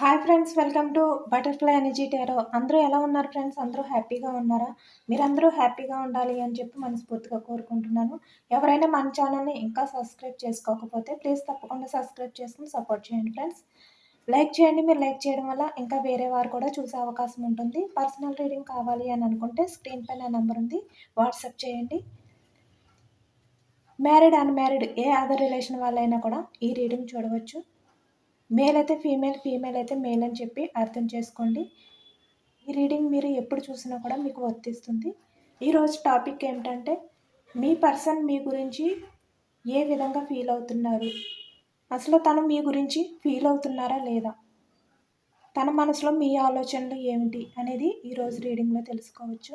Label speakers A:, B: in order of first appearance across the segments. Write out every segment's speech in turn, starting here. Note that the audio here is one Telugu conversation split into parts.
A: Hi friends welcome to butterfly energy tarot అందరూ ఎలా ఉన్నారు ఫ్రెండ్స్ అందరూ హ్యాపీగా ఉన్నారా? మీరందరూ హ్యాపీగా ఉండాలి అని చెప్పి మనస్ఫూర్తిగా కోరుకుంటున్నాను. ఎవరైనా మన ఛానల్ని ఇంకా సబ్స్క్రైబ్ చేసుకోకపోతే ప్లీజ్ తప్పకుండా సబ్స్క్రైబ్ చేసుకుని సపోర్ట్ చేయండి ఫ్రెండ్స్ లైక్ చేయండి మీరు లైక్ చేయడం వల్ల ఇంకా వేరే వారు కూడా చూసే అవకాశం ఉంటుంది. పర్సనల్ రీడింగ్ కావాలి అని అనుకుంటే స్క్రీన్ పైన నెంబర్ ఉంది. వాట్సాప్ చేయండి. మ్యారీడ్ అన్మ్యారీడ్ ఏ అదర్ రిలేషన్ వాళ్ళైనా కూడా ఈ రీడింగ్ చూడవచ్చు. మేల్ అయితే ఫీమేల్ ఫీమేల్ అయితే మేల్ అని చెప్పి అర్థం చేసుకోండి. ఈ రీడింగ్ మీరు ఎప్పుడు చూసినా కూడా మీకు వర్తిస్తుంది. ఈరోజు టాపిక్ ఏమిటంటే మీ పర్సన్ మీ గురించి ఏ విధంగా ఫీల్ అవుతున్నారు? అసలు తను మీ గురించి ఫీల్ అవుతున్నారా లేదా? తన మనసులో మీ ఆలోచనలు ఏమిటి అనేది ఈరోజు రీడింగ్లో తెలుసుకోవచ్చు.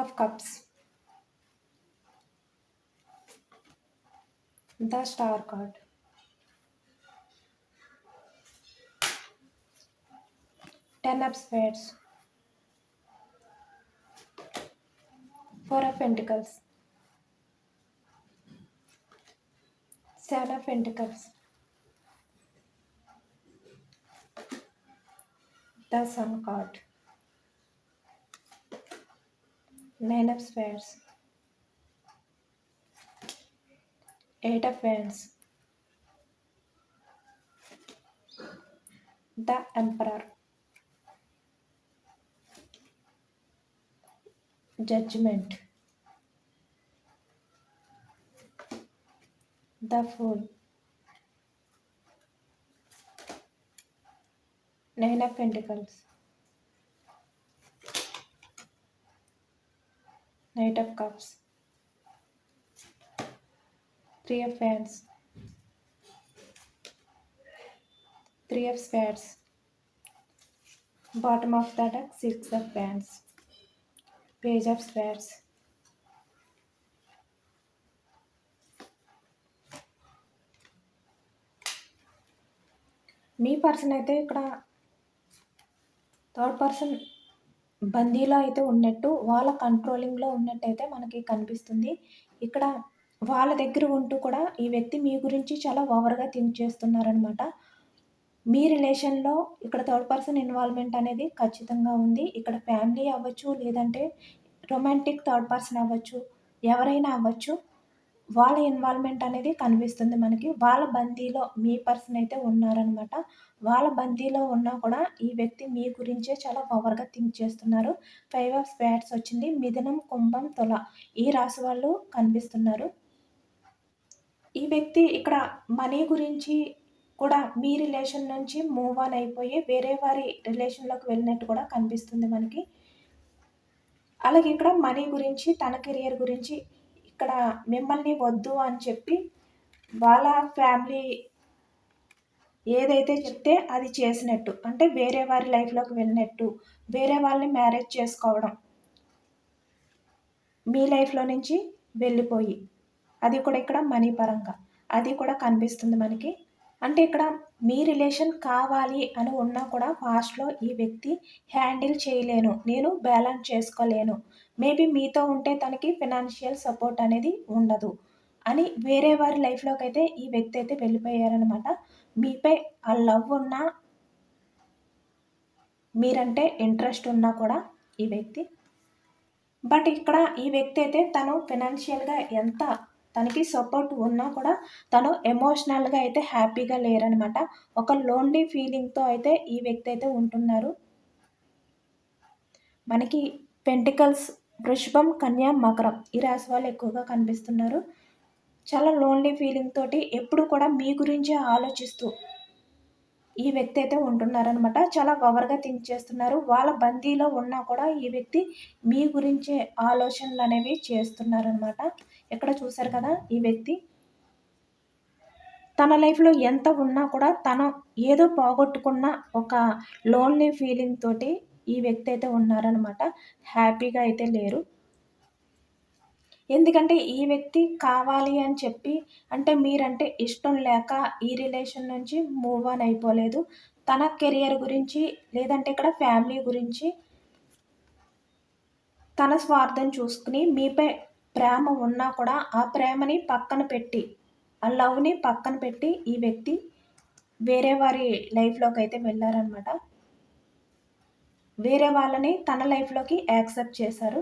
A: Of cups the star card ten of spades four of pentacles seven of pentacles the sun card Nine of Spades, Eight of Wands, the Emperor, Judgment, the Fool, Nine of Pentacles. Knight of cups three of fans three of spades bottom of the deck six of fans page of spades me person అయితే ఇక్కడ థర్డ్ పర్సన్ బందీలో అయితే ఉన్నట్టు వాళ్ళ కంట్రోలింగ్లో ఉన్నట్టయితే మనకి కనిపిస్తుంది. ఇక్కడ వాళ్ళ దగ్గర ఉంటూ కూడా ఈ వ్యక్తి మీ గురించి చాలా ఓవర్గా థింక్ చేస్తున్నారనమాట మీ రిలేషన్లో ఇక్కడ థర్డ్ పర్సన్ ఇన్వాల్వ్మెంట్ అనేది ఖచ్చితంగా ఉంది. ఇక్కడ ఫ్యామిలీ అవ్వచ్చు లేదంటే రొమాంటిక్ థర్డ్ పర్సన్ అవ్వచ్చు ఎవరైనా అవ్వచ్చు వాళ్ళ ఇన్వాల్వ్మెంట్ అనేది కనిపిస్తుంది మనకి. వాళ్ళ బందీలో మీ పర్సన్ అయితే ఉన్నారనమాట వాళ్ళ బందీలో ఉన్నా కూడా ఈ వ్యక్తి మీ గురించే చాలా పవర్గా థింక్ చేస్తున్నారు. ఫైవ్ ఆఫ్ బ్యాట్స్ వచ్చింది. మిథునం కుంభం తుల ఈ రాశి వాళ్ళు కనిపిస్తున్నారు. ఈ వ్యక్తి ఇక్కడ మనీ గురించి కూడా మీ రిలేషన్ నుంచి మూవ్ ఆన్ అయిపోయి వేరే వారి రిలేషన్లోకి వెళ్ళినట్టు కూడా కనిపిస్తుంది మనకి. అలాగే ఇక్కడ మనీ గురించి తన కెరియర్ గురించి ఇక్కడ మిమ్మల్ని వద్దు అని చెప్పి వాళ్ళ ఫ్యామిలీ ఏదైతే చెప్తే అది చేసినట్టు అంటే వేరే వారి లైఫ్లోకి వెళ్ళినట్టు వేరే వాళ్ళని మ్యారేజ్ చేసుకోవడం మీ లైఫ్లో నుంచి వెళ్ళిపోయి అది కూడా ఇక్కడ మనీ పరంగా అది కూడా కనిపిస్తుంది మనకి. అంటే ఇక్కడ మీ రిలేషన్ కావాలి అని ఉన్నా కూడా ఫాస్ట్లో ఈ వ్యక్తి హ్యాండిల్ చేయలేను నేను బ్యాలెన్స్ చేసుకోలేను. మేబీ మీతో ఉంటే తనకి ఫినాన్షియల్ సపోర్ట్ అనేది ఉండదు అని వేరే వారి లైఫ్లోకి అయితే ఈ వ్యక్తి అయితే వెళ్ళిపోయారనమాట మీపై ఆ లవ్ ఉన్నా మీరంటే ఇంట్రెస్ట్ ఉన్నా కూడా ఈ వ్యక్తి. బట్ ఇక్కడ ఈ వ్యక్తి అయితే తను ఫినాన్షియల్గా ఎంత తనకి సపోర్ట్ ఉన్నా కూడా తను ఎమోషనల్గా అయితే హ్యాపీగా లేరనమాట. ఒక లోన్లీ ఫీలింగ్తో అయితే ఈ వ్యక్తి అయితే ఉంటున్నారు. మనకి పెంటికల్స్ వృషభం కన్యా మకరం ఈ రాశి వాళ్ళు ఎక్కువగా కనిపిస్తున్నారు. చాలా లోన్లీ ఫీలింగ్ తోటి ఎప్పుడు కూడా మీ గురించే ఆలోచిస్తూ ఈ వ్యక్తి అయితే ఉంటున్నారనమాట చాలా పవర్గా థింక్ చేస్తున్నారు. వాళ్ళ బందీలో ఉన్నా కూడా ఈ వ్యక్తి మీ గురించే ఆలోచనలు అనేవి చేస్తున్నారనమాట ఇక్కడ చూసారు కదా ఈ వ్యక్తి? తన లైఫ్లో ఎంత ఉన్నా కూడా తను ఏదో పోగొట్టుకున్న ఒక లోన్లీ ఫీలింగ్ తోటి ఈ వ్యక్తి అయితే ఉన్నారనమాట హ్యాపీగా అయితే లేరు. ఎందుకంటే ఈ వ్యక్తి కావాలి అని చెప్పి అంటే మీరంటే ఇష్టం లేక ఈ రిలేషన్ నుంచి మూవ్ ఆన్ అయిపోలేదు. తన కెరియర్ గురించి లేదంటే ఇక్కడ ఫ్యామిలీ గురించి తన స్వార్థం చూసుకుని మీపై ప్రేమ ఉన్నా కూడా ఆ ప్రేమని పక్కన పెట్టి ఆ లవ్ని పక్కన పెట్టి ఈ వ్యక్తి వేరే వారి లైఫ్లోకి అయితే వెళ్ళారనమాట వేరే వాళ్ళని తన లైఫ్లోకి యాక్సెప్ట్ చేశారు.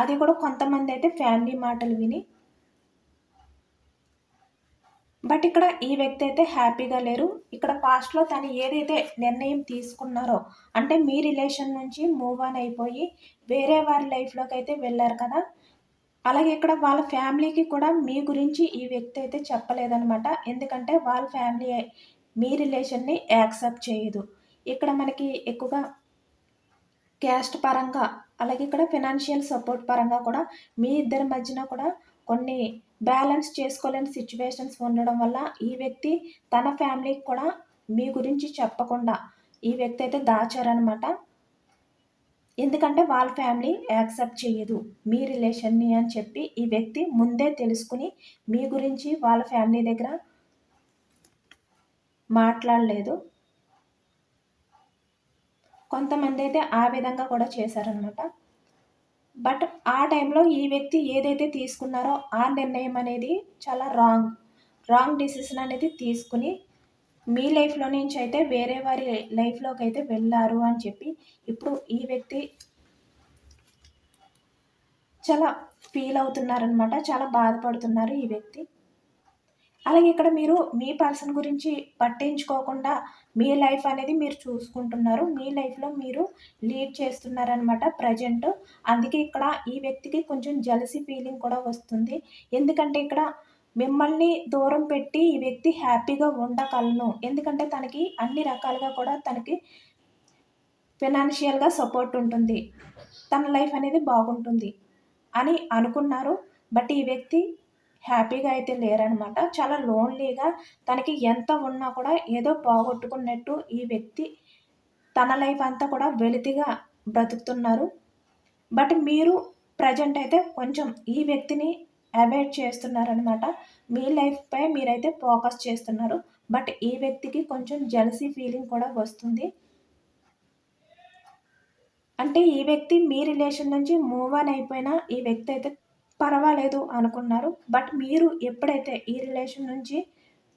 A: అది కూడా కొంతమంది అయితే ఫ్యామిలీ మాటలు విని. బట్ ఇక్కడ ఈ వ్యక్తి అయితే హ్యాపీగా లేరు. ఇక్కడ పాస్ట్లో తను ఏదైతే నిర్ణయం తీసుకున్నారో అంటే మీ రిలేషన్ నుంచి మూవ్ ఆన్ అయిపోయి వేరే వారి లైఫ్లోకి అయితే వెళ్ళారు కదా. అలాగే ఇక్కడ వాళ్ళ ఫ్యామిలీకి కూడా మీ గురించి ఈ వ్యక్తి అయితే చెప్పలేదనమాట ఎందుకంటే వాళ్ళ ఫ్యామిలీ మీ రిలేషన్ని యాక్సెప్ట్ చేయదు. ఇక్కడ మనకి ఎక్కువగా క్యాస్ట్ పరంగా అలాగే ఇక్కడ ఫినాన్షియల్ సపోర్ట్ పరంగా కూడా మీ ఇద్దరి మధ్యన కూడా కొన్ని బ్యాలెన్స్ చేసుకోలేని సిచ్యువేషన్స్ ఉండడం వల్ల ఈ వ్యక్తి తన ఫ్యామిలీకి కూడా మీ గురించి చెప్పకుండా ఈ వ్యక్తి అయితే దాచారనమాట ఎందుకంటే వాళ్ళ ఫ్యామిలీ యాక్సెప్ట్ చేయదు. మీ రిలేషన్ని అని చెప్పి ఈ వ్యక్తి ముందే తెలుసుకుని మీ గురించి వాళ్ళ ఫ్యామిలీ దగ్గర మాట్లాడలేదు. కొంతమంది అయితే ఆ విధంగా కూడా చేశారనమాట బట్ ఆ టైంలో ఈ వ్యక్తి ఏదైతే తీసుకున్నారో ఆ నిర్ణయం అనేది చాలా రాంగ్. రాంగ్ డిసిషన్ అనేది తీసుకుని మీ లైఫ్లో నుంచి అయితే వేరే వారి లైఫ్లోకి అయితే వెళ్ళారు అని చెప్పి ఇప్పుడు ఈ వ్యక్తి చాలా ఫీల్ అవుతున్నారనమాట చాలా బాధపడుతున్నారు ఈ వ్యక్తి. అలాగే ఇక్కడ మీరు మీ పర్సన్ గురించి పట్టించుకోకుండా మీ లైఫ్ అనేది మీరు చూసుకుంటున్నారు. మీ లైఫ్లో మీరు లీడ్ చేస్తున్నారనమాట ప్రజెంట్. అందుకే ఇక్కడ ఈ వ్యక్తికి కొంచెం జలసి ఫీలింగ్ కూడా వస్తుంది. ఎందుకంటే ఇక్కడ మిమ్మల్ని దూరం పెట్టి ఈ వ్యక్తి హ్యాపీగా ఉండగలను. ఎందుకంటే తనకి అన్ని రకాలుగా కూడా తనకి ఫినాన్షియల్గా సపోర్ట్ ఉంటుంది. తన లైఫ్ అనేది బాగుంటుంది అని అనుకున్నారు. బట్ ఈ వ్యక్తి హ్యాపీగా అయితే లేరనమాట. చాలా లోన్లీగా తనకి ఎంత ఉన్నా కూడా ఏదో పోగొట్టుకున్నట్టు ఈ వ్యక్తి తన లైఫ్ అంతా కూడా వెలితిగా బ్రతుకుతున్నారు. బట్ మీరు ప్రజెంట్ అయితే కొంచెం ఈ వ్యక్తిని అవాయిడ్ చేస్తున్నారనమాట. మీ లైఫ్పై మీరైతే ఫోకస్ చేస్తున్నారు. బట్ ఈ వ్యక్తికి కొంచెం జెలసీ ఫీలింగ్ కూడా వస్తుంది. అంటే ఈ వ్యక్తి మీ రిలేషన్ నుంచి మూవ్ ఆన్ అయిపోయినా ఈ వ్యక్తి అయితే పర్వాలేదు అనుకున్నారు. బట్ మీరు ఎప్పుడైతే ఈ రిలేషన్ నుంచి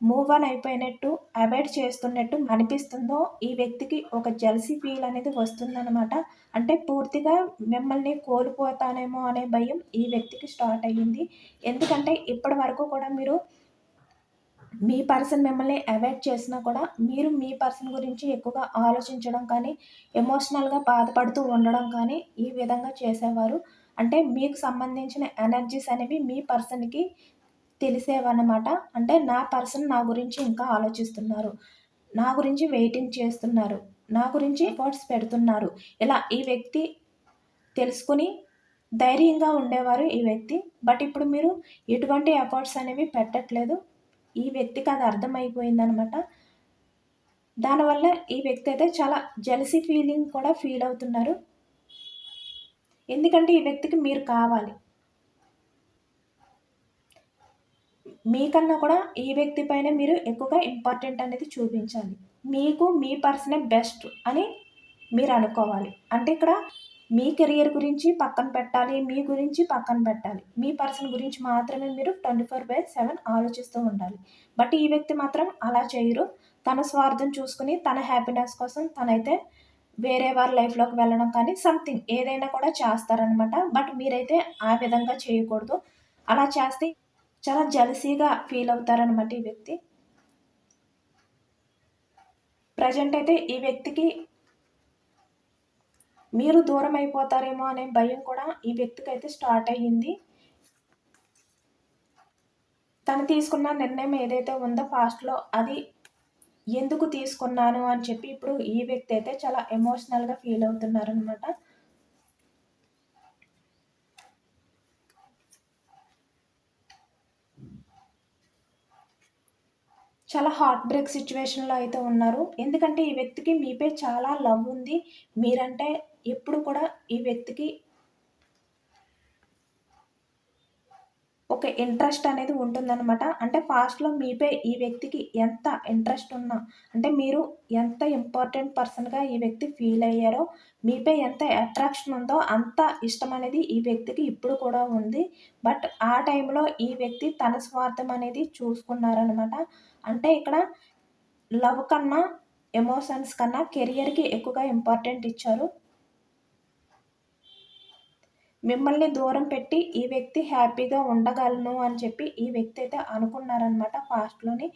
A: మూవ్ ఆన్ అయిపోయినట్టు అవాయిడ్ చేస్తున్నట్టు అనిపిస్తుందో ఈ వ్యక్తికి ఒక జెల్సీ ఫీల్ అనేది వస్తుందన్నమాట. అంటే పూర్తిగా మిమ్మల్ని కోల్పోతానేమో అనే భయం ఈ వ్యక్తికి స్టార్ట్ అయ్యింది. ఎందుకంటే ఇప్పటి వరకు కూడా మీరు మీ పర్సన్ మిమ్మల్ని అవాయిడ్ చేసినా కూడా మీరు మీ పర్సన్ గురించి ఎక్కువగా ఆలోచించడం కానీ ఎమోషనల్గా బాధపడుతూ ఉండడం కానీ ఈ విధంగా చేసేవారు. అంటే మీకు సంబంధించిన ఎనర్జీస్ అనేవి మీ పర్సన్కి తెలిసేవన్నమాట. అంటే నా పర్సన్ నా గురించి ఇంకా ఆలోచిస్తున్నారు. నా గురించి వెయిటింగ్ చేస్తున్నారు. నా గురించి ఎఫర్ట్స్ పెడుతున్నారు. ఇలా ఈ వ్యక్తి తెలుసుకుని ధైర్యంగా ఉండేవారు ఈ వ్యక్తి. బట్ ఇప్పుడు మీరు ఎటువంటి ఎఫర్ట్స్ అనేవి పెట్టట్లేదు. ఈ వ్యక్తికి అది అర్థమైపోయిందనమాట దానివల్ల ఈ వ్యక్తి అయితే చాలా జెలసీ ఫీలింగ్ కూడా ఫీల్ అవుతున్నారు. ఎందుకంటే ఈ వ్యక్తికి మీరు కావాలి. మీకన్నా కూడా ఈ వ్యక్తి పైన మీరు ఎక్కువగా ఇంపార్టెంట్ అనేది చూపించాలి. మీకు మీ పర్సనే బెస్ట్ అని మీరు అనుకోవాలి. అంటే ఇక్కడ మీ కెరియర్ గురించి పక్కన పెట్టాలి మీ గురించి పక్కన పెట్టాలి. మీ పర్సన్ గురించి మాత్రమే మీరు ట్వంటీ ఫోర్ బై సెవెన్ ఆలోచిస్తూ ఉండాలి. బట్ ఈ వ్యక్తి మాత్రం అలా చేయరు. తన స్వార్థం చూసుకుని తన హ్యాపీనెస్ కోసం తనైతే వేరే వారి లైఫ్లోకి వెళ్ళడం కానీ సంథింగ్ ఏదైనా కూడా చేస్తారనమాట బట్ మీరైతే ఆ విధంగా చేయకూడదు. అలా చేస్తే చాలా జలసీగా ఫీల్ అవుతారనమాట ఈ వ్యక్తి. ప్రజెంట్ అయితే ఈ వ్యక్తికి మీరు దూరం అయిపోతారేమో అనే భయం కూడా ఈ వ్యక్తికి అయితే స్టార్ట్ అయ్యింది. తను తీసుకున్న నిర్ణయం ఏదైతే ఉందో ఫాస్ట్లో అది ఎందుకు తీసుకున్నాను అని చెప్పి ఇప్పుడు ఈ వ్యక్తి అయితే చాలా ఎమోషనల్గా ఫీల్ అవుతున్నారనమాట చాలా హార్ట్ బ్రేక్ సిచ్యువేషన్లో అయితే ఉన్నారు. ఎందుకంటే ఈ వ్యక్తికి మీపై చాలా లవ్ ఉంది. మీరంటే ఎప్పుడు కూడా ఈ వ్యక్తికి ఒక ఇంట్రెస్ట్ అనేది ఉంటుందన్నమాట. అంటే ఫాస్ట్లో మీపై ఈ వ్యక్తికి ఎంత ఇంట్రెస్ట్ ఉన్నా అంటే మీరు ఎంత ఇంపార్టెంట్ పర్సన్గా ఈ వ్యక్తి ఫీల్ అయ్యారో మీపై ఎంత అట్రాక్షన్ ఉందో అంత ఇష్టం అనేది ఈ వ్యక్తికి ఇప్పుడు కూడా ఉంది. బట్ ఆ టైంలో ఈ వ్యక్తి తన స్వార్థం అనేది చూసుకున్నారనమాట అంటే ఇక్కడ లవ్ కన్నా ఎమోషన్స్ కన్నా కెరియర్కి ఎక్కువగా ఇంపార్టెంట్ ఇచ్చారు. మిమ్మల్ని దూరం పెట్టి ఈ వ్యక్తి హ్యాపీగా ఉండగలను అని చెప్పి ఈ వ్యక్తి అయితే అనుకున్నారనమాట ఫాస్ట్లోని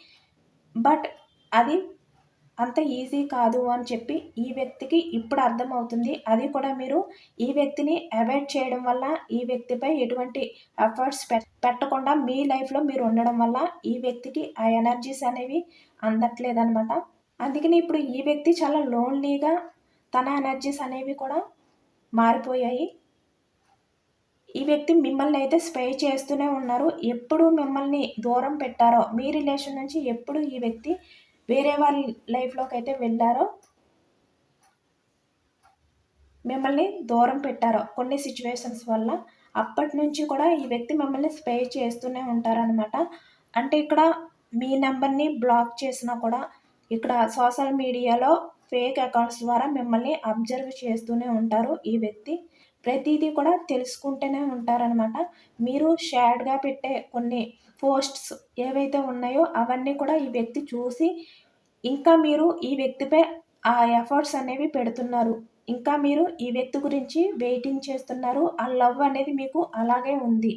A: బట్ అది అంత ఈజీ కాదు అని చెప్పి ఈ వ్యక్తికి ఇప్పుడు అర్థమవుతుంది. అది కూడా మీరు ఈ వ్యక్తిని అవాయిడ్ చేయడం వల్ల ఈ వ్యక్తిపై ఎటువంటి ఎఫర్ట్స్ పెట్టకుండా మీ లైఫ్లో మీరు ఉండడం వల్ల ఈ వ్యక్తికి ఆ ఎనర్జీస్ అనేవి అందట్లేదనమాట అందుకని ఇప్పుడు ఈ వ్యక్తి చాలా లోన్లీగా తన ఎనర్జీస్ అనేవి కూడా మారిపోయాయి. ఈ వ్యక్తి మిమ్మల్ని అయితే స్పే చేస్తూనే ఉన్నారు. ఎప్పుడు మిమ్మల్ని దూరం పెట్టారో మీ రిలేషన్ నుంచి ఎప్పుడు ఈ వ్యక్తి వేరే వాళ్ళ లైఫ్లోకి అయితే వెళ్ళారో మిమ్మల్ని దూరం పెట్టారో కొన్ని సిచ్యువేషన్స్ వల్ల అప్పటి నుంచి కూడా ఈ వ్యక్తి మిమ్మల్ని స్పే చేస్తూనే ఉంటారనమాట అంటే ఇక్కడ మీ నెంబర్ని బ్లాక్ చేసినా కూడా ఇక్కడ సోషల్ మీడియాలో ఫేక్ అకౌంట్స్ ద్వారా మిమ్మల్ని అబ్జర్వ్ చేస్తూనే ఉంటారు ఈ వ్యక్తి. ప్రతిదీ కూడా తెలుసుకుంటూనే ఉంటారనమాట మీరు షేర్డ్గా పెట్టే కొన్ని పోస్ట్స్ ఏవైతే ఉన్నాయో అవన్నీ కూడా ఈ వ్యక్తి చూసి ఇంకా మీరు ఈ వ్యక్తిపై ఆ ఎఫర్ట్స్ అనేవి పెడుతున్నారు. ఇంకా మీరు ఈ వ్యక్తి గురించి వెయిటింగ్ చేస్తున్నారు. ఆ లవ్ అనేది మీకు అలాగే ఉంది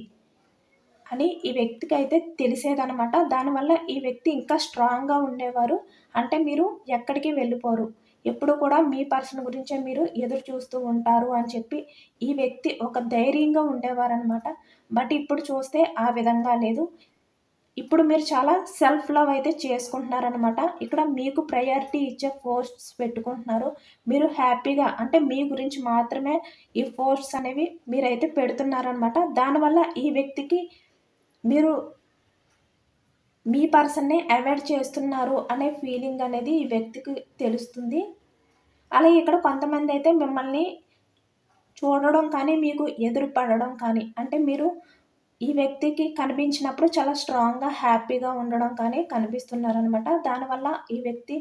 A: అని ఈ వ్యక్తికి అయితే తెలిసేదనమాట దానివల్ల ఈ వ్యక్తి ఇంకా స్ట్రాంగ్గా ఉండేవారు. అంటే మీరు ఎక్కడికి వెళ్ళిపోరు. ఎప్పుడు కూడా మీ పర్సన్ గురించే మీరు ఎదురు చూస్తూ ఉంటారు అని చెప్పి ఈ వ్యక్తి ఒక ధైర్యంగా ఉండేవారనమాట బట్ ఇప్పుడు చూస్తే ఆ విధంగా లేదు. ఇప్పుడు మీరు చాలా సెల్ఫ్ లవ్ అయితే చేసుకుంటున్నారనమాట ఇక్కడ మీకు ప్రయారిటీ ఇచ్చే పోస్ట్స్ పెట్టుకుంటున్నారు. మీరు హ్యాపీగా అంటే మీ గురించి మాత్రమే ఈ పోస్ట్స్ అనేవి మీరైతే పెడుతున్నారనమాట దానివల్ల ఈ వ్యక్తికి మీరు మీ పర్సన్నే అవాయిడ్ చేస్తున్నారు అనే ఫీలింగ్ అనేది ఈ వ్యక్తికి తెలుస్తుంది. అలాగే ఇక్కడ కొంతమంది అయితే మిమ్మల్ని చూడడం కానీ మీకు ఎదురు పడడం కానీ అంటే మీరు ఈ వ్యక్తికి కనిపించినప్పుడు చాలా స్ట్రాంగ్గా హ్యాపీగా ఉండడం కానీ కనిపిస్తున్నారనమాట దానివల్ల ఈ వ్యక్తి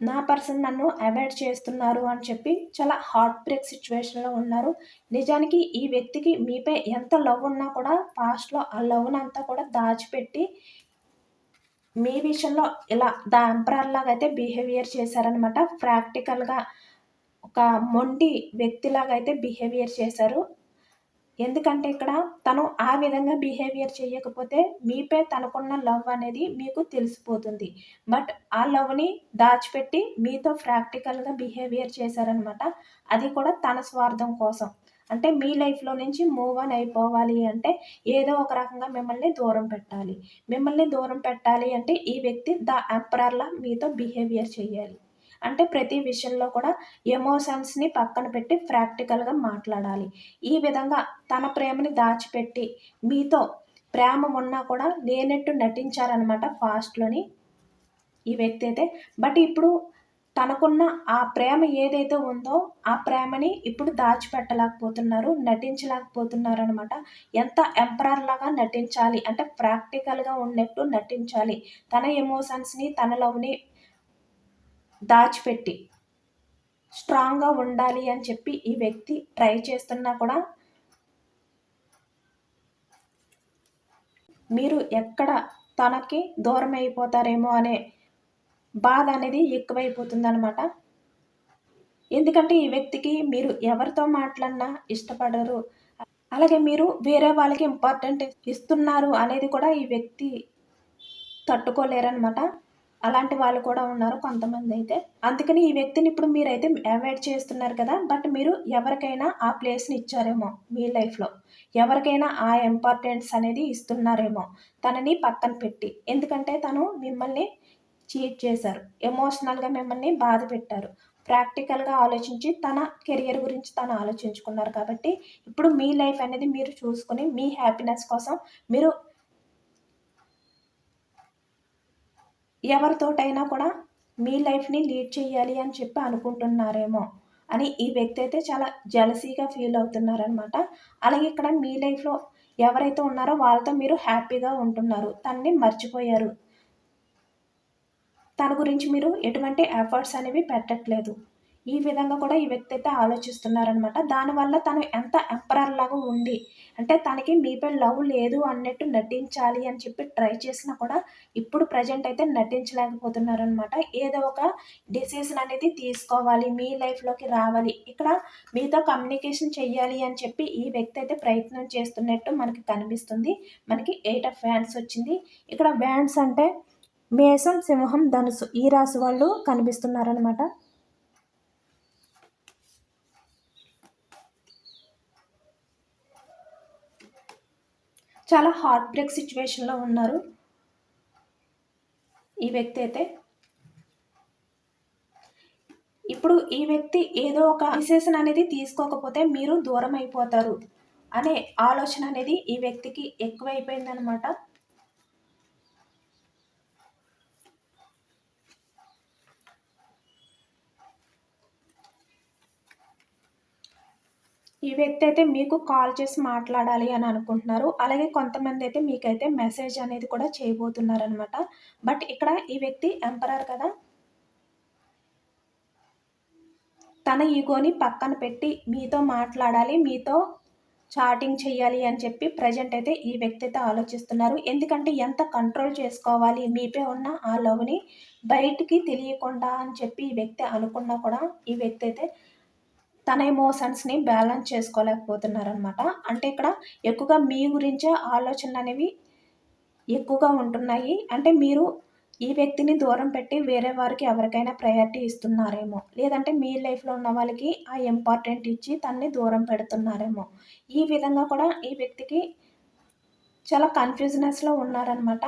A: నా పర్సన్ నన్ను అవాయిడ్ చేస్తున్నారు అని చెప్పి చాలా హార్ట్ బ్రేక్ సిచ్యువేషన్లో ఉన్నారు. నిజానికి ఈ వ్యక్తికి మీపై ఎంత లవ్ ఉన్నా కూడా పాస్ట్లో ఆ లవ్నంతా అంతా కూడా దాచిపెట్టి మీ విషయంలో ఇలా ద ఎంపరర్ లాగా అయితే బిహేవియర్ చేశారనమాట ప్రాక్టికల్గా ఒక మొండి వ్యక్తిలాగా అయితే బిహేవియర్ చేశారు. ఎందుకంటే ఇక్కడ తను ఆ విధంగా బిహేవియర్ చేయకపోతే మీపై తనకున్న లవ్ అనేది మీకు తెలిసిపోతుంది. బట్ ఆ లవ్ని దాచిపెట్టి మీతో ప్రాక్టికల్గా బిహేవియర్ చేశారనమాట అది కూడా తన స్వార్థం కోసం. అంటే మీ లైఫ్లో నుంచి మూవ్ ఆన్ అయిపోవాలి అంటే ఏదో ఒక రకంగా మిమ్మల్ని దూరం పెట్టాలి. మిమ్మల్ని దూరం పెట్టాలి అంటే ఈ వ్యక్తి ద ఎంపరర్లా మీతో బిహేవియర్ చేయాలి అంటే ప్రతి విషయంలో కూడా ఎమోషన్స్ని పక్కన పెట్టి ప్రాక్టికల్గా మాట్లాడాలి. ఈ విధంగా తన ప్రేమని దాచిపెట్టి మీతో ప్రేమ ఉన్నా కూడా లేనట్టు నటించారనమాట ఫాస్ట్లోని ఈ వ్యక్తి అయితే. బట్ ఇప్పుడు తనకున్న ఆ ప్రేమ ఏదైతే ఉందో ఆ ప్రేమని ఇప్పుడు దాచిపెట్టలేకపోతున్నారు నటించలేకపోతున్నారు అనమాట ఎంత ఎంపరర్ లాగా నటించాలి? అంటే ప్రాక్టికల్గా ఉన్నట్టు నటించాలి. తన ఎమోషన్స్ని తన లవ్ని దాచిపెట్టి స్ట్రాంగ్గా ఉండాలి అని చెప్పి ఈ వ్యక్తి ట్రై చేస్తున్నా కూడా మీరు ఎక్కడ తనకి దూరం అయిపోతారేమో అనే బాధ అనేది ఎక్కువైపోతుంది అనమాట ఎందుకంటే ఈ వ్యక్తికి మీరు ఎవరితో మాట్లాడినా ఇష్టపడరు. అలాగే మీరు వేరే వాళ్ళకి ఇంపార్టెంట్ ఇస్తున్నారు అనేది కూడా ఈ వ్యక్తి తట్టుకోలేరనమాట అలాంటి వాళ్ళు కూడా ఉన్నారు కొంతమంది అయితే. అందుకని ఈ వ్యక్తిని ఇప్పుడు మీరైతే అవాయిడ్ చేస్తున్నారు కదా బట్ మీరు ఎవరికైనా ఆ ప్లేస్ని ఇచ్చారేమో మీ లైఫ్లో ఎవరికైనా ఆ ఇంపార్టెన్స్ అనేది ఇస్తున్నారేమో తనని పక్కన పెట్టి. ఎందుకంటే తను మిమ్మల్ని చీట్ చేశారు. ఎమోషనల్గా మిమ్మల్ని బాధ పెట్టారు. ప్రాక్టికల్గా ఆలోచించి తన కెరియర్ గురించి తను ఆలోచించుకున్నారు కాబట్టి ఇప్పుడు మీ లైఫ్ అనేది మీరు చూసుకుని మీ హ్యాపీనెస్ కోసం మీరు ఎవరితోటైనా కూడా మీ లైఫ్ని లీడ్ చేయాలి అని చెప్పి అనుకుంటున్నారేమో అని ఈ వ్యక్తి అయితే చాలా జలసీగా ఫీల్ అవుతున్నారనమాట అలాగే ఇక్కడ మీ లైఫ్లో ఎవరైతే ఉన్నారో వాళ్ళతో మీరు హ్యాపీగా ఉంటున్నారు. తన్ని మర్చిపోయారు. తన గురించి మీరు ఎటువంటి ఎఫర్ట్స్ అనేవి పెట్టట్లేదు. ఈ విధంగా కూడా ఈ వ్యక్తి అయితే ఆలోచిస్తున్నారనమాట దానివల్ల తను ఎంత ఎంపరర్ లాగా ఉంది? అంటే తనకి మీపై లవ్ లేదు అన్నట్టు నటించాలి అని చెప్పి ట్రై చేసినా కూడా ఇప్పుడు ప్రజెంట్ అయితే నటించలేకపోతున్నారనమాట ఏదో ఒక డిసిషన్ అనేది తీసుకోవాలి మీ లైఫ్లోకి రావాలి. ఇక్కడ మీతో కమ్యూనికేషన్ చెయ్యాలి అని చెప్పి ఈ వ్యక్తి అయితే ప్రయత్నం చేస్తున్నట్టు మనకి కనిపిస్తుంది. మనకి ఎయిట్ ఆఫ్ ఫ్యాన్స్ వచ్చింది. ఇక్కడ ఫ్యాన్స్ అంటే మేసం సింహం ధనుసు ఈ రాశి వాళ్ళు కనిపిస్తున్నారనమాట చాలా హార్ట్ బ్రేక్ సిచ్యువేషన్లో ఉన్నారు. ఈ వ్యక్తి అయితే ఇప్పుడు ఈ వ్యక్తి ఏదో ఒక డిసిషన్ అనేది తీసుకోకపోతే మీరు దూరం అయిపోతారు అనే ఆలోచన అనేది ఈ వ్యక్తికి ఎక్కువైపోయిందనమాట ఈ వ్యక్తి అయితే మీకు కాల్ చేసి మాట్లాడాలి అని అనుకుంటున్నారు. అలాగే కొంతమంది అయితే మీకైతే మెసేజ్ అనేది కూడా చేయబోతున్నారనమాట బట్ ఇక్కడ ఈ వ్యక్తి ఎంపరర్ కదా. తన ఈగోని పక్కన పెట్టి మీతో మాట్లాడాలి మీతో చాటింగ్ చేయాలి అని చెప్పి ప్రజెంట్ అయితే ఈ వ్యక్తి అయితే ఆలోచిస్తున్నారు. ఎందుకంటే ఎంత కంట్రోల్ చేసుకోవాలి మీపై ఉన్న ఆ లవ్ని బయటికి తెలియకుండా అని చెప్పి ఈ వ్యక్తి అనుకున్నా కూడా ఈ వ్యక్తి అయితే తన ఎమోషన్స్ని బ్యాలెన్స్ చేసుకోలేకపోతున్నారనమాట అంటే ఇక్కడ ఎక్కువగా మీ గురించే ఆలోచనలు అనేవి ఎక్కువగా ఉంటున్నాయి. అంటే మీరు ఈ వ్యక్తిని దూరం పెట్టి వేరే వారికి ఎవరికైనా ప్రయారిటీ ఇస్తున్నారేమో. లేదంటే మీ లైఫ్లో ఉన్న వాళ్ళకి ఆ ఇంపార్టెంట్ ఇచ్చి తన్ని దూరం పెడుతున్నారేమో. ఈ విధంగా కూడా ఈ వ్యక్తికి చాలా కన్ఫ్యూజనెస్లో ఉన్నారనమాట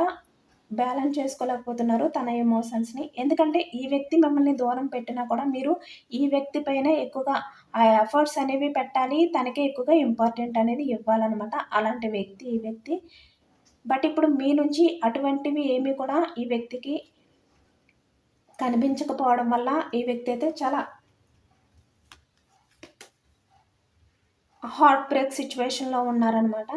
A: బ్యాలెన్స్ చేసుకోలేకపోతున్నారు తన ఎమోషన్స్ని ఎందుకంటే ఈ వ్యక్తి మిమ్మల్ని దూరం పెట్టినా కూడా మీరు ఈ వ్యక్తి పైన ఎక్కువగా ఆ ఎఫర్ట్స్ అనేవి పెట్టాలి తనకే ఎక్కువగా ఇంపార్టెంట్ అనేది ఇవ్వాలన్నమాట అలాంటి వ్యక్తి ఈ వ్యక్తి. బట్ ఇప్పుడు మీ నుంచి అటువంటివి ఏమి కూడా ఈ వ్యక్తికి కనిపించకపోవడం వల్ల ఈ వ్యక్తి అయితే చాలా హార్ట్ బ్రేక్ సిచ్యువేషన్లో ఉన్నారనమాట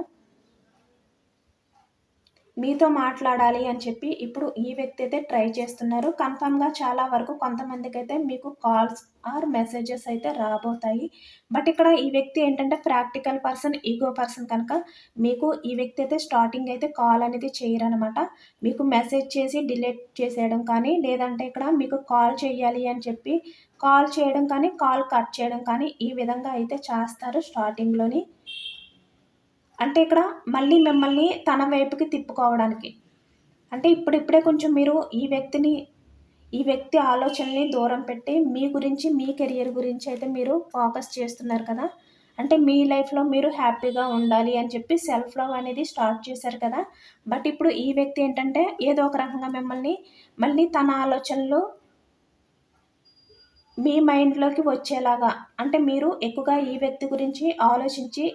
A: మీతో మాట్లాడాలి అని చెప్పి ఇప్పుడు ఈ వ్యక్తి అయితే ట్రై చేస్తున్నారు. కన్ఫామ్గా చాలా వరకు కొంతమందికి అయితే మీకు కాల్స్ ఆర్ మెసేజెస్ అయితే రాబోతాయి. బట్ ఇక్కడ ఈ వ్యక్తి ఏంటంటే ప్రాక్టికల్ పర్సన్ ఈగో పర్సన్ కనుక మీకు ఈ వ్యక్తి అయితే స్టార్టింగ్ అయితే కాల్ అనేది చేయరనమాట మీకు మెసేజ్ చేసి డిలీట్ చేసేయడం కానీ లేదంటే ఇక్కడ మీకు కాల్ చేయాలి అని చెప్పి కాల్ చేయడం కానీ కాల్ కట్ చేయడం కానీ ఈ విధంగా అయితే చేస్తారు స్టార్టింగ్లోని. అంటే ఇక్కడ మళ్ళీ మిమ్మల్ని తన వైపుకి తిప్పుకోవడానికి. అంటే ఇప్పుడిప్పుడే కొంచెం మీరు ఈ వ్యక్తిని ఈ వ్యక్తి ఆలోచనని దూరం పెట్టి మీ గురించి మీ కెరియర్ గురించి అయితే మీరు ఫోకస్ చేస్తున్నారు కదా. అంటే మీ లైఫ్లో మీరు హ్యాపీగా ఉండాలి అని చెప్పి సెల్ఫ్ లవ్ అనేది స్టార్ట్ చేశారు కదా. బట్ ఇప్పుడు ఈ వ్యక్తి ఏంటంటే ఏదో ఒక రకంగా మిమ్మల్ని మళ్ళీ తన ఆలోచనలు మీ మైండ్లోకి వచ్చేలాగా అంటే మీరు ఎక్కువగా ఈ వ్యక్తి గురించి ఆలోచించి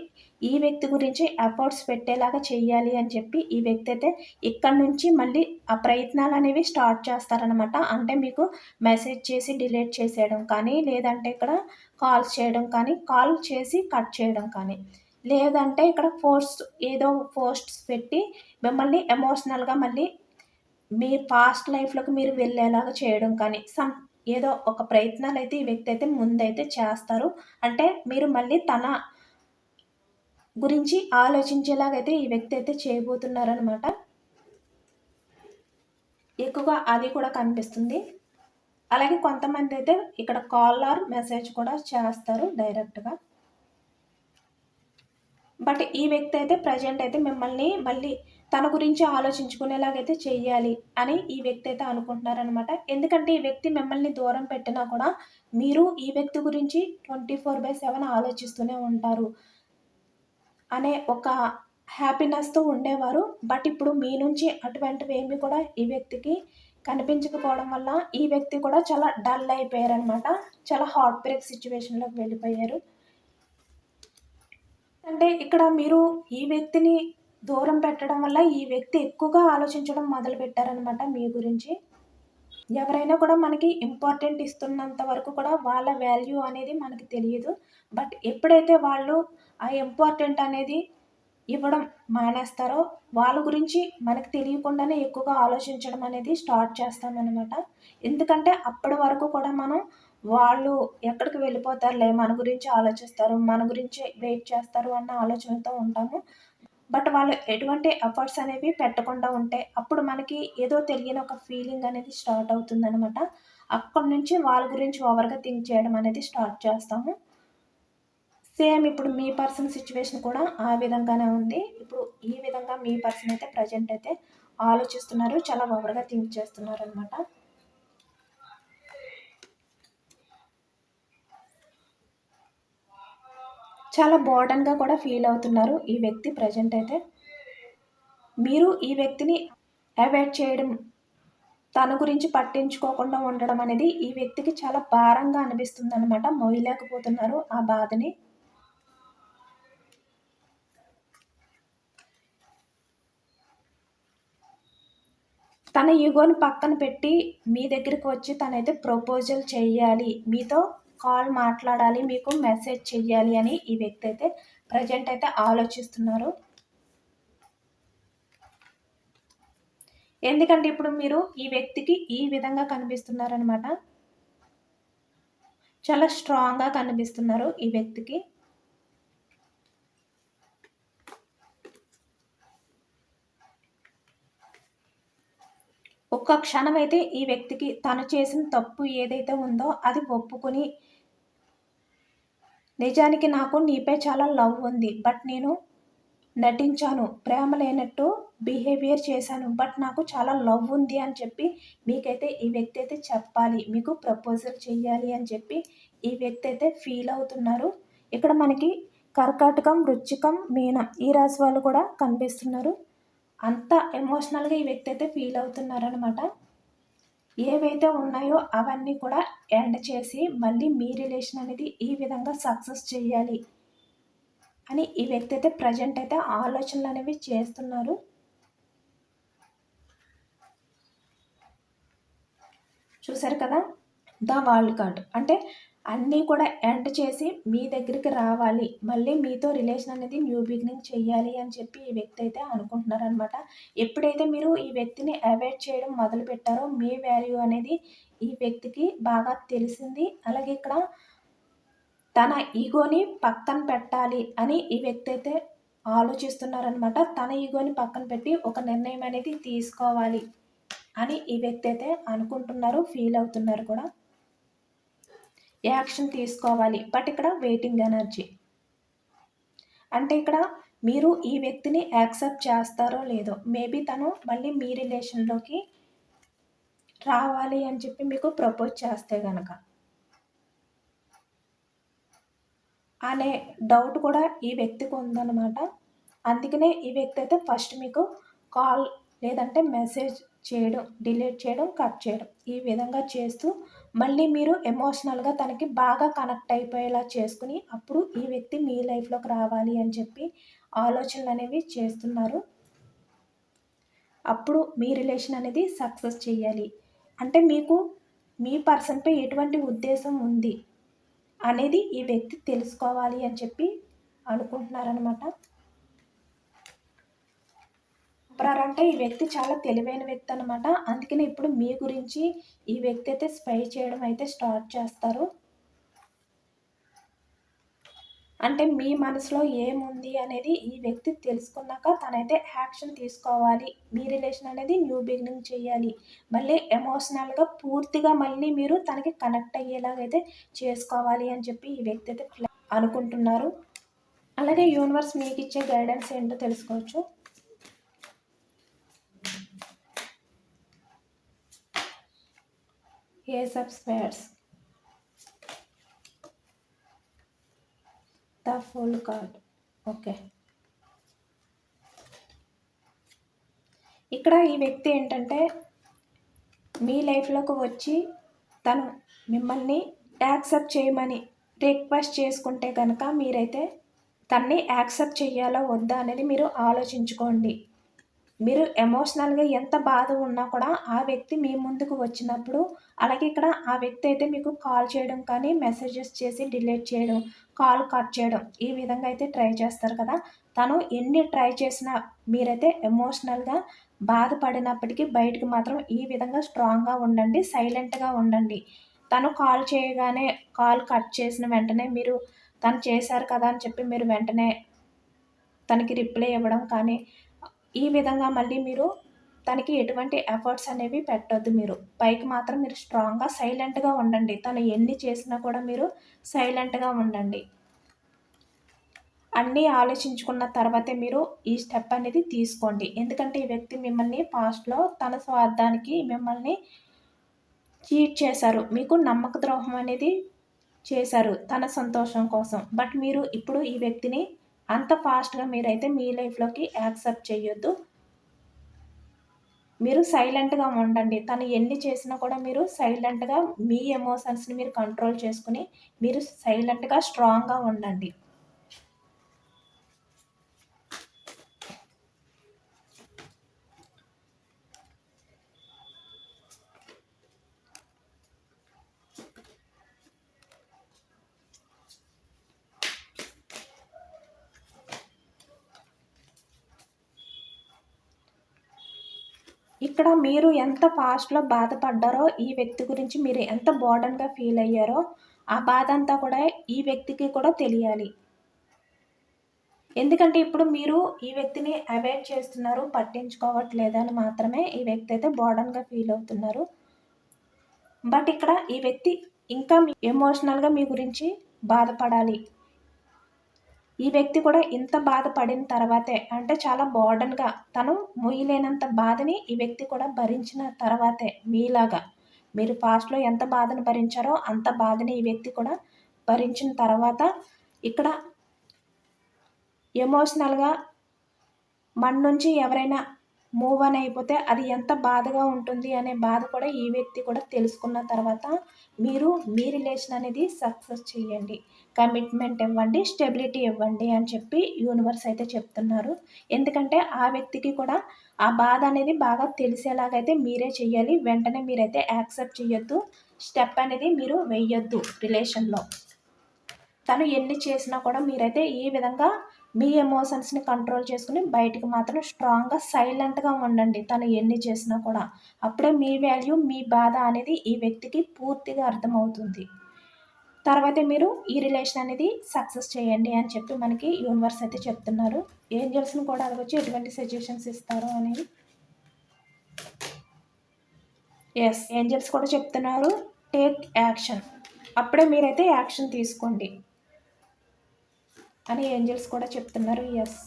A: ఈ వ్యక్తి గురించి ఎఫర్ట్స్ పెట్టేలాగా చేయాలి అని చెప్పి ఈ వ్యక్తి అయితే ఇక్కడ నుంచి మళ్ళీ ఆ ప్రయత్నాలు అనేవి స్టార్ట్ చేస్తారనమాట అంటే మీకు మెసేజ్ చేసి డిలీట్ చేసేయడం కానీ లేదంటే ఇక్కడ కాల్స్ చేయడం కానీ కాల్ చేసి కట్ చేయడం కానీ లేదంటే ఇక్కడ పోస్ట్ ఏదో పోస్ట్స్ పెట్టి మిమ్మల్ని ఎమోషనల్గా మళ్ళీ మీ పాస్ట్ లైఫ్లోకి మీరు వెళ్ళేలాగా చేయడం కానీ సమ్ ఏదో ఒక ప్రయత్నాలు అయితే ఈ వ్యక్తి అయితే ముందైతే చేస్తారు. అంటే మీరు మళ్ళీ తన గురించి ఆలోచించేలాగైతే ఈ వ్యక్తి అయితే చేయబోతున్నారనమాట ఎక్కువగా అది కూడా కనిపిస్తుంది. అలాగే కొంతమంది అయితే ఇక్కడ కాల్ ఆర్ మెసేజ్ కూడా చేస్తారు డైరెక్ట్గా. బట్ ఈ వ్యక్తి అయితే ప్రజెంట్ అయితే మిమ్మల్ని మళ్ళీ తన గురించి ఆలోచించుకునేలాగైతే చెయ్యాలి అని ఈ వ్యక్తి అయితే అనుకుంటున్నారనమాట ఎందుకంటే ఈ వ్యక్తి మిమ్మల్ని దూరం పెట్టినా కూడా మీరు ఈ వ్యక్తి గురించి ట్వంటీ ఫోర్ బై సెవెన్ ఆలోచిస్తూనే ఉంటారు. అనే ఒక హ్యాపీనెస్తో ఉండేవారు. బట్ ఇప్పుడు మీ నుంచి అటువంటివి ఏమి కూడా ఈ వ్యక్తికి కనిపించకపోవడం వల్ల ఈ వ్యక్తి కూడా చాలా డల్ అయిపోయారనమాట చాలా హార్ట్ బ్రేక్ సిచ్యువేషన్లోకి వెళ్ళిపోయారు. అంటే ఇక్కడ మీరు ఈ వ్యక్తిని దూరం పెట్టడం వల్ల ఈ వ్యక్తి ఎక్కువగా ఆలోచించడం మొదలు పెట్టారనమాట మీ గురించి. ఎవరైనా కూడా మనకి ఇంపార్టెంట్ ఇస్తున్నంత వరకు కూడా వాళ్ళ వాల్యూ అనేది మనకి తెలియదు. బట్ ఎప్పుడైతే వాళ్ళు ఆ ఇంపార్టెంట్ అనేది ఇవ్వడం మానేస్తారో వాళ్ళ గురించి మనకు తెలియకుండానే ఎక్కువగా ఆలోచించడం అనేది స్టార్ట్ చేస్తామన్నమాట. ఎందుకంటే అప్పటి వరకు కూడా మనం వాళ్ళు ఎక్కడికి వెళ్ళిపోతారులే మన గురించి ఆలోచిస్తారు మన గురించి వెయిట్ చేస్తారు అన్న ఆలోచనతో ఉంటాము. బట్ వాళ్ళు ఎటువంటి ఎఫర్ట్స్ అనేవి పెట్టకుండా ఉంటే అప్పుడు మనకి ఏదో తెలియని ఒక ఫీలింగ్ అనేది స్టార్ట్ అవుతుందనమాట అక్కడి నుంచి వాళ్ళ గురించి ఓవర్గా థింక్ చేయడం అనేది స్టార్ట్ చేస్తాము. సేమ్ ఇప్పుడు మీ పర్సన్ సిచ్యువేషన్ కూడా ఆ విధంగానే ఉంది. ఇప్పుడు ఈ విధంగా మీ పర్సన్ అయితే ప్రజెంట్ అయితే ఆలోచిస్తున్నారు. చాలా ఓవర్గా థింక్ చేస్తున్నారు అనమాట చాలా బోర్డన్గా కూడా ఫీల్ అవుతున్నారు ఈ వ్యక్తి ప్రజెంట్ అయితే. మీరు ఈ వ్యక్తిని అవాయిడ్ చేయడం తన గురించి పట్టించుకోకుండా ఉండడం అనేది ఈ వ్యక్తికి చాలా భారంగా అనిపిస్తుంది అనమాట మొయ్యలేకపోతున్నారు ఆ బాధని. తన ఈగోని పక్కన పెట్టి మీ దగ్గరికి వచ్చి తనైతే ప్రపోజల్ చేయాలి మీతో కాల్ మాట్లాడాలి మీకు మెసేజ్ చెయ్యాలి అని ఈ వ్యక్తి అయితే ప్రజెంట్ అయితే ఆలోచిస్తున్నారు. ఎందుకంటే ఇప్పుడు మీరు ఈ వ్యక్తికి ఈ విధంగా కనిపిస్తున్నారనమాట చాలా స్ట్రాంగ్గా కనిపిస్తున్నారు ఈ వ్యక్తికి. ఒక్క క్షణం అయితే ఈ వ్యక్తికి తను చేసిన తప్పు ఏదైతే ఉందో అది ఒప్పుకొని నిజానికి నాకు నీపై చాలా లవ్ ఉంది బట్ నేను నటించాను ప్రేమ లేనట్టు బిహేవియర్ చేశాను బట్ నాకు చాలా లవ్ ఉంది అని చెప్పి మీకైతే ఈ వ్యక్తి అయితే చెప్పాలి మీకు ప్రపోజల్ చేయాలి అని చెప్పి ఈ వ్యక్తి అయితే ఫీల్ అవుతున్నారు. ఇక్కడ మనకి కర్కాటకం వృచ్చికం మీనం ఈ రాశి వాళ్ళు కూడా కనిపిస్తున్నారు. అంత ఎమోషనల్గా ఈ వ్యక్తి అయితే ఫీల్ అవుతున్నారనమాట ఏవైతే ఉన్నాయో అవన్నీ కూడా ఎండ్ చేసి మళ్ళీ మీ రిలేషన్ అనేది ఈ విధంగా సక్సెస్ చేయాలి అని ఈ వ్యక్తి అయితే ప్రజెంట్ అయితే ఆలోచనలు అనేవి చేస్తున్నారు. చూసారు కదా? The world card. అంటే అన్నీ కూడా ఎండ్ చేసి మీ దగ్గరికి రావాలి. మళ్ళీ మీతో రిలేషన్ అనేది న్యూ బిగినింగ్ చేయాలి అని చెప్పి ఈ వ్యక్తి అయితే అనుకుంటున్నారనమాట ఎప్పుడైతే మీరు ఈ వ్యక్తిని అవాయిడ్ చేయడం మొదలు పెట్టారో మీ వాల్యూ అనేది ఈ వ్యక్తికి బాగా తెలిసింది. అలాగే ఇక్కడ తన ఈగోని పక్కన పెట్టాలి అని ఈ వ్యక్తి అయితే ఆలోచిస్తున్నారనమాట తన ఈగోని పక్కన పెట్టి ఒక నిర్ణయం అనేది తీసుకోవాలి అని ఈ వ్యక్తి అయితే అనుకుంటున్నారు ఫీల్ అవుతున్నారు కూడా. యాక్షన్ తీసుకోవాలి? బట్ ఇక్కడ వెయిటింగ్ ఎనర్జీ. అంటే ఇక్కడ మీరు ఈ వ్యక్తిని యాక్సెప్ట్ చేస్తారో లేదో మేబీ తను మళ్ళీ మీ రిలేషన్లోకి రావాలి అని చెప్పి మీకు ప్రపోజ్ చేస్తే కనుక అనే డౌట్ కూడా ఈ వ్యక్తికి ఉందన్నమాట. అందుకనే ఈ వ్యక్తి అయితే ఫస్ట్ మీకు కాల్ లేదంటే మెసేజ్ చేయడం డిలీట్ చేయడం కట్ చేయడం ఈ విధంగా చేస్తూ మళ్ళీ మీరు ఎమోషనల్గా తనకి బాగా కనెక్ట్ అయిపోయేలా చేసుకుని అప్పుడు ఈ వ్యక్తి మీ లైఫ్లోకి రావాలి అని చెప్పి ఆలోచనలు అనేవి చేస్తున్నారు. అప్పుడు మీ రిలేషన్ అనేది సక్సెస్ చేయాలి. అంటే మీకు మీ పర్సన్పై ఎటువంటి ఉద్దేశం ఉంది అనేది ఈ వ్యక్తి తెలుసుకోవాలి అని చెప్పి అనుకుంటున్నారనమాట చెప్పారు అంటే ఈ వ్యక్తి చాలా తెలివైన వ్యక్తి అనమాట అందుకని ఇప్పుడు మీ గురించి ఈ వ్యక్తి అయితే స్పై చేయడం అయితే స్టార్ట్ చేస్తారు. అంటే మీ మనసులో ఏముంది అనేది ఈ వ్యక్తి తెలుసుకున్నాక తనైతే యాక్షన్ తీసుకోవాలి. మీ రిలేషన్ అనేది న్యూ బిగినింగ్ చేయాలి. మళ్ళీ ఎమోషనల్గా పూర్తిగా మళ్ళీ మీరు తనకి కనెక్ట్ అయ్యేలాగైతే చేసుకోవాలి అని చెప్పి ఈ వ్యక్తి అయితే అనుకుంటున్నారు. అలాగే యూనివర్స్ మీకు ఇచ్చే గైడెన్స్ ఏంటో తెలుసుకోవచ్చు. Ace of spades. The fool card okay ఇక్కడ ఈ వ్యక్తి ఏంటంటే మీ లైఫ్లోకి వచ్చి తను మిమ్మల్ని యాక్సెప్ట్ చేయమని రిక్వెస్ట్ చేసుకుంటే కనుక మీరైతే తన్ని యాక్సెప్ట్ చేయాలో వద్దా అనేది మీరు ఆలోచించుకోండి. మీరు ఎమోషనల్గా ఎంత బాధ ఉన్నా కూడా ఆ వ్యక్తి మీ ముందుకు వచ్చినప్పుడు అలాగే ఇక్కడ ఆ వ్యక్తి అయితే మీకు కాల్ చేయడం కానీ మెసేజెస్ చేసి డిలీట్ చేయడం కాల్ కట్ చేయడం ఈ విధంగా అయితే ట్రై చేస్తారు కదా. తను ఎన్ని ట్రై చేసినా మీరైతే ఎమోషనల్గా బాధపడినప్పటికీ బయటకు మాత్రం ఈ విధంగా స్ట్రాంగ్గా ఉండండి సైలెంట్గా ఉండండి. తను కాల్ చేయగానే కాల్ కట్ చేసిన వెంటనే మీరు తను చేశారు కదా అని చెప్పి మీరు వెంటనే తనకి రిప్లై ఇవ్వడం కానీ ఈ విధంగా మళ్ళీ మీరు తనకి ఎటువంటి ఎఫర్ట్స్ అనేవి పెట్టొద్దు మీరు. పైకి మాత్రం మీరు స్ట్రాంగ్గా సైలెంట్గా ఉండండి. తను ఎన్ని చేసినా కూడా మీరు సైలెంట్గా ఉండండి. అన్నీ ఆలోచించుకున్న తర్వాతే మీరు ఈ స్టెప్ అనేది తీసుకోండి. ఎందుకంటే ఈ వ్యక్తి మిమ్మల్ని పాస్ట్లో తన స్వార్థానికి మిమ్మల్ని చీట్ చేశారు. మీకు నమ్మక ద్రోహం అనేది చేశారు తన సంతోషం కోసం. బట్ మీరు ఇప్పుడు ఈ వ్యక్తిని అంత ఫాస్ట్గా మీరైతే మీ లైఫ్లోకి యాక్సెప్ట్ చేయొద్దు మీరు సైలెంట్గా ఉండండి. తను ఎన్ని చేసినా కూడా మీరు సైలెంట్గా మీ ఎమోషన్స్ని మీరు కంట్రోల్ చేసుకుని మీరు సైలెంట్గా స్ట్రాంగ్గా ఉండండి. ఇక్కడ మీరు ఎంత ఫాస్ట్లో బాధపడ్డారో ఈ వ్యక్తి గురించి మీరు ఎంత బోర్డన్గా ఫీల్ అయ్యారో ఆ బాధ అంతా కూడా ఈ వ్యక్తికి కూడా తెలియాలి. ఎందుకంటే ఇప్పుడు మీరు ఈ వ్యక్తిని అవాయిడ్ చేస్తున్నారు పట్టించుకోవట్లేదని మాత్రమే ఈ వ్యక్తి అయితే బోర్డన్గా ఫీల్ అవుతున్నారు. బట్ ఇక్కడ ఈ వ్యక్తి ఇంకా ఎమోషనల్గా మీ గురించి బాధపడాలి. ఈ వ్యక్తి కూడా ఇంత బాధపడిన తర్వాతే అంటే చాలా బోర్డన్గా తను మొయ్యలేనంత బాధని ఈ వ్యక్తి కూడా భరించిన తర్వాతే మీలాగా. మీరు పాస్ట్లో ఎంత బాధను భరించారో అంత బాధని ఈ వ్యక్తి కూడా భరించిన తర్వాత ఇక్కడ ఎమోషనల్గా మన నుంచి ఎవరైనా మూవ్ అని అయిపోతే అది ఎంత బాధగా ఉంటుంది అనే బాధ కూడా ఈ వ్యక్తి కూడా తెలుసుకున్న తర్వాత మీరు మీ రిలేషన్ అనేది సక్సెస్ చేయండి. కమిట్మెంట్ ఇవ్వండి స్టెబిలిటీ ఇవ్వండి అని చెప్పి యూనివర్స్ అయితే చెప్తున్నారు. ఎందుకంటే ఆ వ్యక్తికి కూడా ఆ బాధ అనేది బాగా తెలిసేలాగైతే మీరే చెయ్యాలి. వెంటనే మీరైతే యాక్సెప్ట్ చేయొద్దు స్టెప్ అనేది మీరు వేయొద్దు రిలేషన్లో తను ఎన్ని చేసినా కూడా మీరైతే ఈ విధంగా మీ ఎమోషన్స్ని కంట్రోల్ చేసుకుని బయటికి మాత్రం స్ట్రాంగ్గా సైలెంట్గా ఉండండి. తను ఎన్ని చేసినా కూడా. అప్పుడే మీ వాల్యూ మీ బాధ అనేది ఈ వ్యక్తికి పూర్తిగా అర్థమవుతుంది. తర్వాత మీరు ఈ రిలేషన్ అనేది సక్సెస్ చేయండి అని చెప్పి మనకి యూనివర్స్ అయితే చెప్తున్నారు. ఏంజల్స్ని కూడా అడగొచ్చి ఎటువంటి సజెషన్స్ ఇస్తారు అనేది. ఎస్ ఏంజల్స్ కూడా చెప్తున్నారు టేక్ యాక్షన్ అప్పుడే మీరైతే యాక్షన్ తీసుకోండి అని ఏంజల్స్ కూడా చెప్తున్నారు ఎస్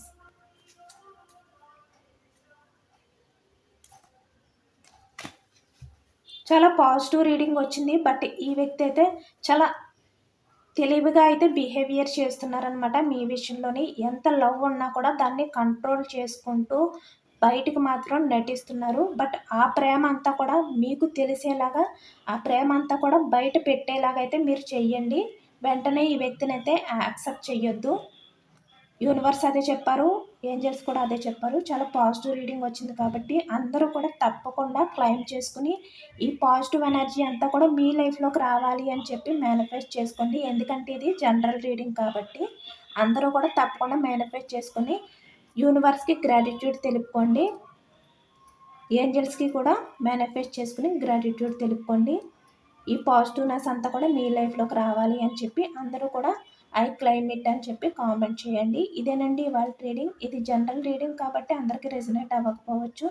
A: చాలా పాజిటివ్ రీడింగ్ వచ్చింది బట్ ఈ వ్యక్తి అయితే చాలా తెలివిగా అయితే బిహేవియర్ చేస్తున్నారనమాట మీ విషయంలోని. ఎంత లవ్ ఉన్నా కూడా దాన్ని కంట్రోల్ చేసుకుంటూ బయటకు మాత్రం నటిస్తున్నారు. బట్ ఆ ప్రేమ అంతా కూడా మీకు తెలిసేలాగా ఆ ప్రేమ అంతా కూడా బయట పెట్టేలాగా అయితే మీరు చెయ్యండి. వెంటనే ఈ వ్యక్తిని అయితే యాక్సెప్ట్ చేయొద్దు యూనివర్స్ అదే చెప్పారు ఏంజల్స్ కూడా అదే చెప్పారు. చాలా పాజిటివ్ రీడింగ్ వచ్చింది కాబట్టి అందరూ కూడా తప్పకుండా క్లైమ్ చేసుకుని ఈ పాజిటివ్ ఎనర్జీ అంతా కూడా మీ లైఫ్లోకి రావాలి అని చెప్పి మేనిఫెస్ట్ చేసుకోండి. ఎందుకంటే ఇది జనరల్ రీడింగ్ కాబట్టి అందరూ కూడా తప్పకుండా మేనిఫెస్ట్ చేసుకుని యూనివర్స్కి గ్రాటిట్యూడ్ తెలుపుకోండి. ఏంజల్స్కి కూడా మేనిఫెస్ట్ చేసుకుని గ్రాటిట్యూడ్ తెలుపుకోండి. ఈ పాజిటివ్నెస్ అంతా కూడా మీ లైఫ్లోకి రావాలి అని చెప్పి అందరూ కూడా ఐ క్లైమేట్ అని చెప్పి కామెంట్ చేయండి. ఇదేనండి ఇవాళ రీడింగ్ ఇది జనరల్ రీడింగ్ కాబట్టి అందరికీ రెజినేట్ అవ్వకపోవచ్చు.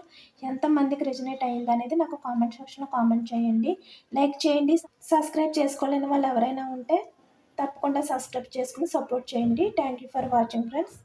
A: ఎంతమందికి రెజినేట్ అయ్యింది అనేది నాకు కామెంట్ సెక్షన్లో కామెంట్ చేయండి. లైక్ చేయండి. సబ్స్క్రైబ్ చేసుకోలేని వాళ్ళు ఎవరైనా ఉంటే తప్పకుండా సబ్స్క్రైబ్ చేసుకుని సపోర్ట్ చేయండి. Thank you for watching friends.